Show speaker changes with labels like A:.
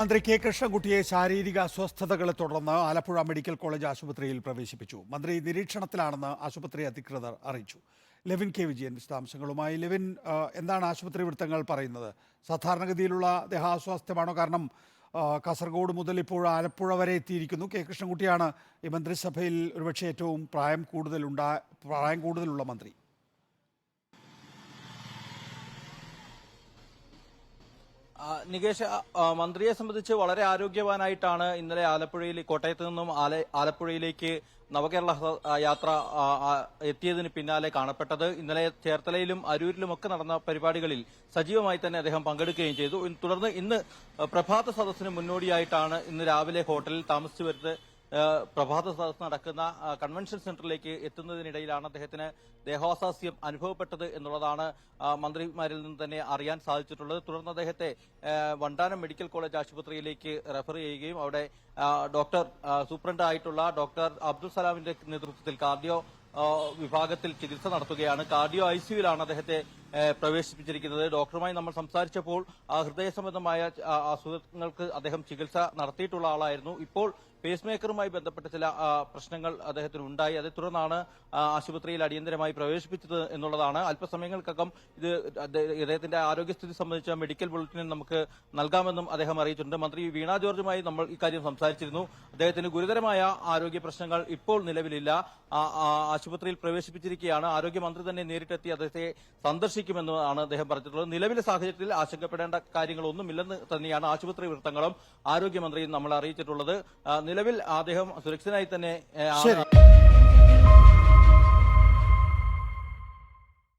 A: മന്ത്രി കെ കൃഷ്ണൻകുട്ടിയെ ശാരീരിക അസ്വസ്ഥതകളെ തുടർന്ന് ആലപ്പുഴ മെഡിക്കൽ കോളേജ് ആശുപത്രിയിൽ പ്രവേശിപ്പിച്ചു. മന്ത്രി നിരീക്ഷണത്തിലാണെന്ന് ആശുപത്രി അധികൃതർ അറിയിച്ചു. ലെവിൻ കെ വിജയൻ വിശദാംശങ്ങളുമായി. ലെവിൻ എന്താണ് ആശുപത്രി വൃത്തങ്ങൾ പറയുന്നത്? സാധാരണഗതിയിലുള്ള ദേഹാസ്വാസ്ഥ്യമാണോ? കാരണം കാസർഗോഡ് മുതൽ ഇപ്പോൾ ആലപ്പുഴ വരെ എത്തിയിരിക്കുന്നു. കെ കൃഷ്ണൻകുട്ടിയാണ് ഈ മന്ത്രിസഭയിൽ ഒരുപക്ഷെ ഏറ്റവും പ്രായം കൂടുതലുണ്ടായ പ്രായം കൂടുതലുള്ള മന്ത്രി.
B: നികേഷ് മന്ത്രിയെ സംബന്ധിച്ച് വളരെ ആരോഗ്യവാനായിട്ടാണ് ഇന്നലെ ആലപ്പുഴയിൽ കോട്ടയത്ത് നിന്നും ആല- ആലപ്പുഴയിലേക്ക് നവകേരള യാത്ര എത്തിയതിന് പിന്നാലെ കാണപ്പെട്ടത്. ഇന്നലെ ചേർത്തലയിലും അരൂരിലും ഒക്കെ നടന്ന പരിപാടികളിൽ സജീവമായി തന്നെ അദ്ദേഹം പങ്കെടുക്കുകയും ചെയ്തു. തുടർന്ന് ഇന്ന് പ്രഭാത സദസ്സിന് മുന്നോടിയായിട്ടാണ് ഇന്ന് രാവിലെ ഹോട്ടലിൽ താമസിച്ചു വരുന്നത് പ്രഭാത സദസ് നടക്കുന്ന കൺവെൻഷൻ സെന്ററിലേക്ക് എത്തുന്നതിനിടയിലാണ് അദ്ദേഹത്തിന് ദേഹാസ്വാസ്യം അനുഭവപ്പെട്ടത് എന്നുള്ളതാണ് മന്ത്രിമാരിൽ നിന്ന് തന്നെ അറിയാൻ സാധിച്ചിട്ടുള്ളത്. തുടർന്ന് അദ്ദേഹത്തെ വണ്ടാനം മെഡിക്കൽ കോളേജ് ആശുപത്രിയിലേക്ക് റെഫർ ചെയ്യുകയും അവിടെ ഡോക്ടർ സൂപ്രണ്ട് ആയിട്ടുള്ള ഡോക്ടർ അബ്ദുൽ സലാമിന്റെ നേതൃത്വത്തിൽ കാർഡിയോ വിഭാഗത്തിൽ ചികിത്സ നടത്തുകയാണ്. കാർഡിയോ ഐ സിയുലാണ് അദ്ദേഹത്തെ പ്രവേശിപ്പിച്ചിരിക്കുന്നത്. ഡോക്ടറുമായി നമ്മൾ സംസാരിച്ചപ്പോൾ ഹൃദയ സംബന്ധമായ അസുഖങ്ങൾക്ക് അദ്ദേഹം ചികിത്സ നടത്തിയിട്ടുള്ള ആളായിരുന്നു. ഇപ്പോൾ പേസ് മേക്കറുമായി ബന്ധപ്പെട്ട ചില പ്രശ്നങ്ങൾ അദ്ദേഹത്തിന് ഉണ്ടായി. അതേ തുടർന്നാണ് ആശുപത്രിയിൽ അടിയന്തരമായി പ്രവേശിപ്പിച്ചത് എന്നുള്ളതാണ്. അല്പസമയങ്ങൾക്കകം ഇത് അദ്ദേഹത്തിന്റെ ആരോഗ്യസ്ഥിതി സംബന്ധിച്ച മെഡിക്കൽ ബുള്ളറ്റിൻ നമുക്ക് നൽകാമെന്നും അദ്ദേഹം അറിയിച്ചിട്ടുണ്ട്. മന്ത്രി വീണ ജോർജുമായി നമ്മൾ ഇക്കാര്യം സംസാരിച്ചിരുന്നു. അദ്ദേഹത്തിന് ഗുരുതരമായ ആരോഗ്യ പ്രശ്നങ്ങൾ ഇപ്പോൾ നിലവിലില്ല. ആശുപത്രിയിൽ പ്രവേശിപ്പിച്ചിരിക്കുകയാണ് ആരോഗ്യമന്ത്രി തന്നെ നേരിട്ടെത്തി അദ്ദേഹത്തെ സന്ദർശിക്കുമെന്നാണ് അദ്ദേഹം പറഞ്ഞിട്ടുള്ളത്. നിലവിലെ സാഹചര്യത്തിൽ ആശങ്കപ്പെടേണ്ട കാര്യങ്ങളൊന്നുമില്ലെന്ന് തന്നെയാണ് ആശുപത്രി വൃത്തങ്ങളും ആരോഗ്യമന്ത്രിയും നമ്മൾ അറിയിച്ചിട്ടുള്ളത്. നിലവിൽ അദ്ദേഹം സുരക്ഷിതനായി തന്നെ